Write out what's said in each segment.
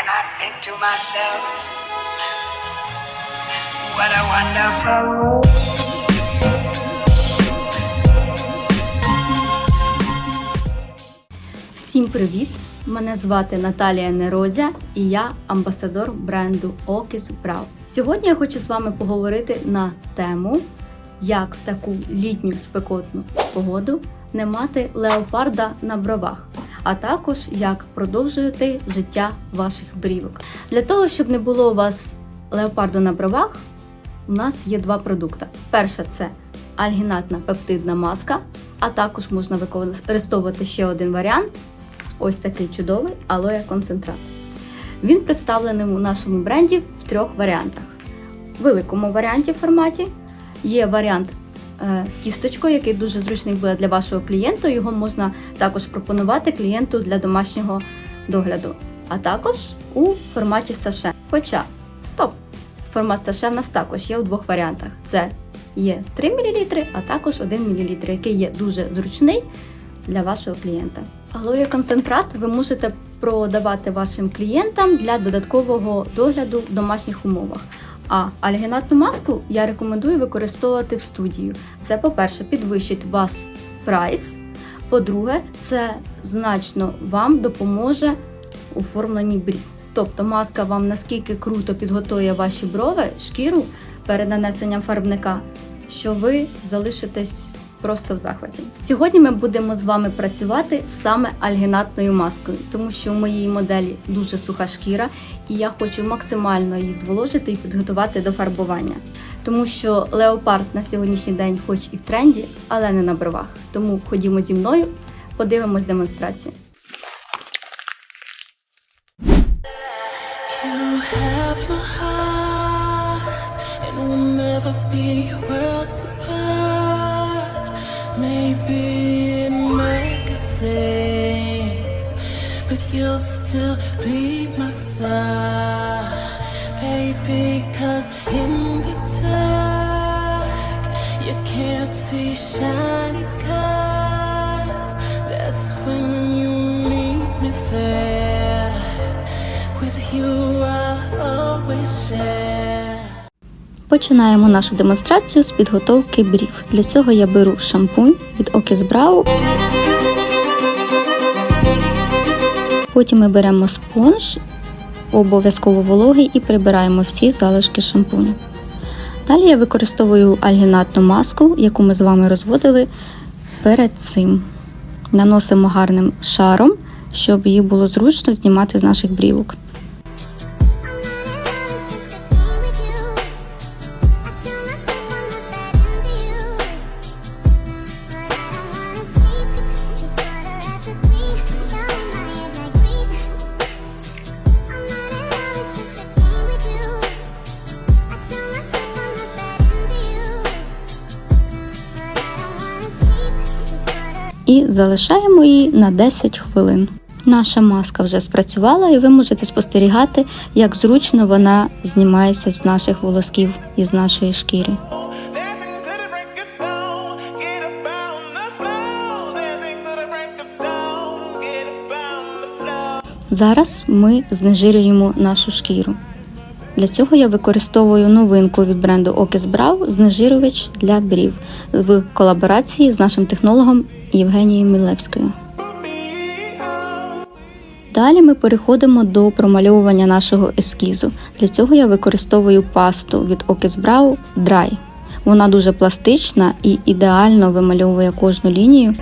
and I think to myself, what a wonderful world. Всім привіт! Мене звати Наталія Нерозя і я амбасадор бренду Окіс Брау. Сьогодні я хочу з вами поговорити на тему, як в таку літню спекотну погоду не мати леопарда на бровах, а також як продовжувати життя ваших брівок. Для того, щоб не було у вас леопарду на бровах, у нас є два продукти. Перша це альгінатна пептидна маска, а також можна використовувати ще один варіант ось такий чудовий алоє концентрат. Він представлений у нашому бренді в трьох варіантах. В великому варіанті форматі є варіант з кісточкою, який дуже зручний буде для вашого клієнта. Його можна також пропонувати клієнту для домашнього догляду, а також у форматі саше. Хоча, стоп! Формат саше в нас також є у двох варіантах: це є 3 мл, а також 1 мл, який є дуже зручний для вашого клієнта. Алоє концентрат ви можете продавати вашим клієнтам для додаткового догляду в домашніх умовах. А альгінатну маску я рекомендую використовувати в студію. Це, по-перше, підвищить вас прайс. По-друге, це значно вам допоможе оформленні брів. Тобто маска вам наскільки круто підготує ваші брови, шкіру перед нанесенням фарбника, що ви залишитесь просто в захваті. Сьогодні ми будемо з вами працювати саме альгінатною маскою, тому що у моїй моделі дуже суха шкіра, і я хочу максимально її зволожити і підготувати до фарбування. Тому що леопард на сьогоднішній день, хоч і в тренді, але не на бровах. Тому ходімо зі мною, подивимось демонстрацію. You have my heart, and we'll never be apart. Maybe in magazines, but you'll still be my star, baby. Cause in the dark, you can't see shiny cars. That's when you need me there. With you, I'll always share. Починаємо нашу демонстрацію з підготовки брів. Для цього я беру шампунь від Okis Brow. Потім ми беремо спонж, обов'язково вологий, і прибираємо всі залишки шампуню. Далі я використовую альгінатну маску, яку ми з вами розводили перед цим. Наносимо гарним шаром, щоб її було зручно знімати з наших брівок. І залишаємо її на 10 хвилин. Наша маска вже спрацювала, і ви можете спостерігати, як зручно вона знімається з наших волосків і з нашої шкіри. Зараз ми знежирюємо нашу шкіру. Для цього я використовую новинку від бренду Okis Brow знежирювач для брів в колаборації з нашим технологом Євгенією Мілевською. Далі ми переходимо до промальовування нашого ескізу. Для цього я використовую пасту від Brow Dry. Вона дуже пластична і ідеально вимальовує кожну лінію.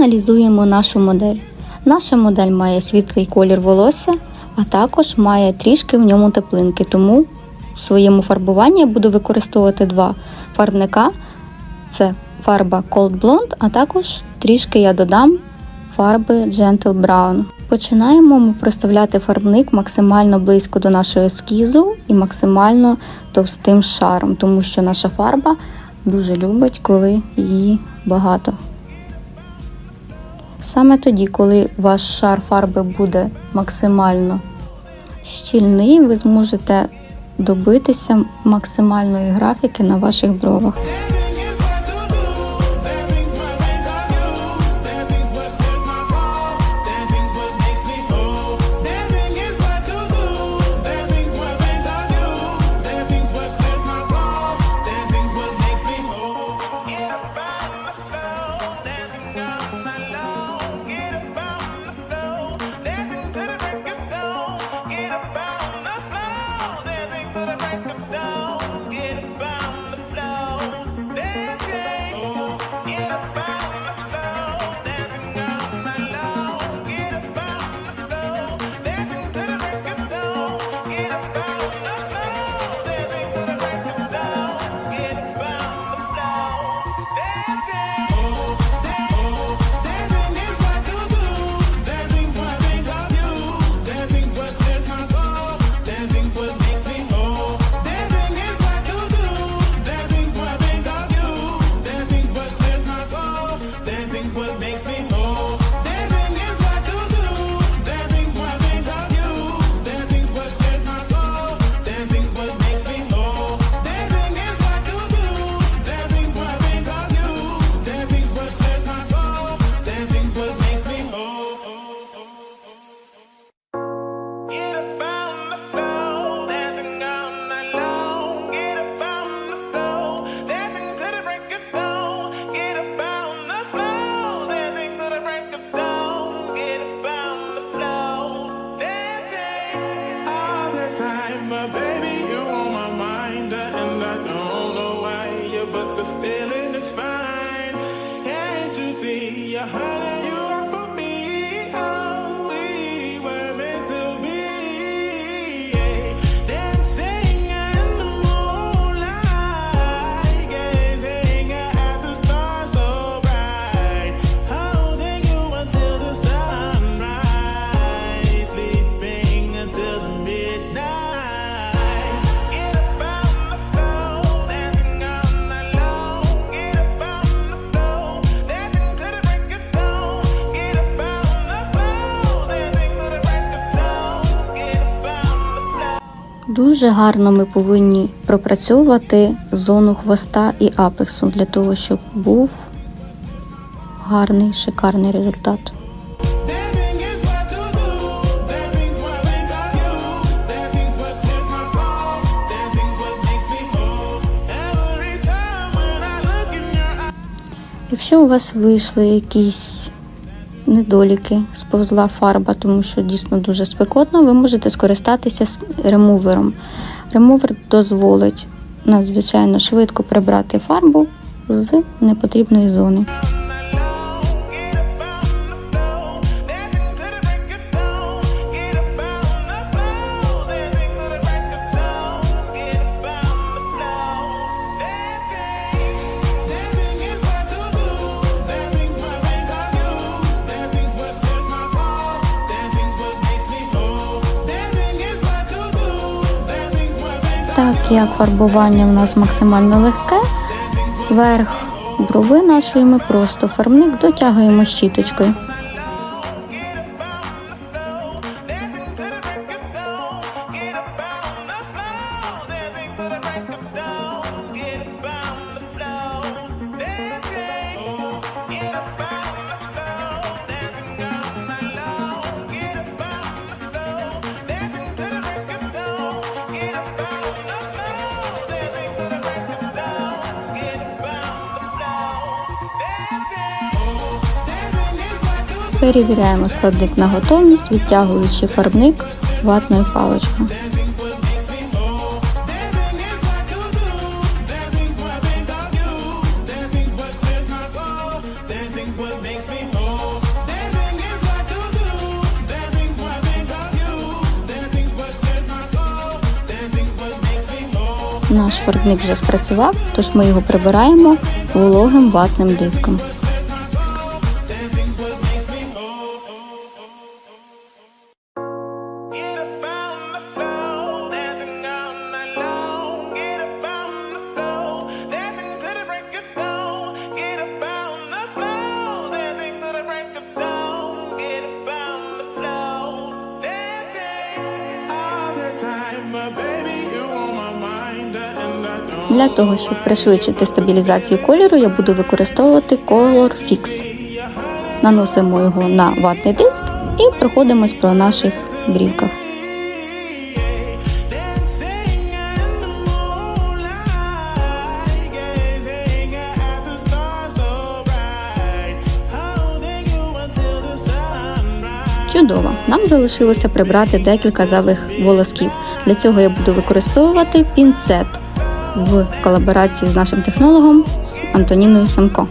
аналізуємо нашу модель. Наша модель має світлий колір волосся, а також має трішки в ньому теплинки, тому в своєму фарбуванні я буду використовувати два фарбника. Це фарба Cold Blonde, а також трішки я додам фарби Gentle Brown. Починаємо ми проставляти фарбник максимально близько до нашого ескізу і максимально товстим шаром, тому що наша фарба дуже любить, коли її багато. Саме тоді, коли ваш шар фарби буде максимально щільний, ви зможете добитися максимальної графіки на ваших бровах. Дуже гарно ми повинні пропрацьовувати зону хвоста і апексу для того, щоб був гарний, шикарний результат. Якщо у вас вийшли якісь недоліки, сповзла фарба, тому що дійсно дуже спекотно, ви можете скористатися ремувером. Ремувер дозволить надзвичайно швидко прибрати фарбу з непотрібної зони. як фарбування в нас максимально легке. Верх брови нашої ми просто фарбник дотягуємо щіточкою. Перевіряємо складник на готовність, відтягуючи фарбник ватною паличкою. Наш фарбник вже спрацював, тож ми його прибираємо вологим ватним диском. для того, щоб пришвидшити стабілізацію кольору, я буду використовувати Color Fix. Наносимо його на ватний диск і проходимось про наших брівках. Чудово! Нам залишилося прибрати декілька завих волосків. Для цього я буду використовувати пінцет в колаборації з нашим технологом з Антоніною Самко.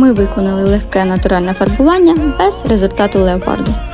ми виконали легке натуральне фарбування без результату леопарду.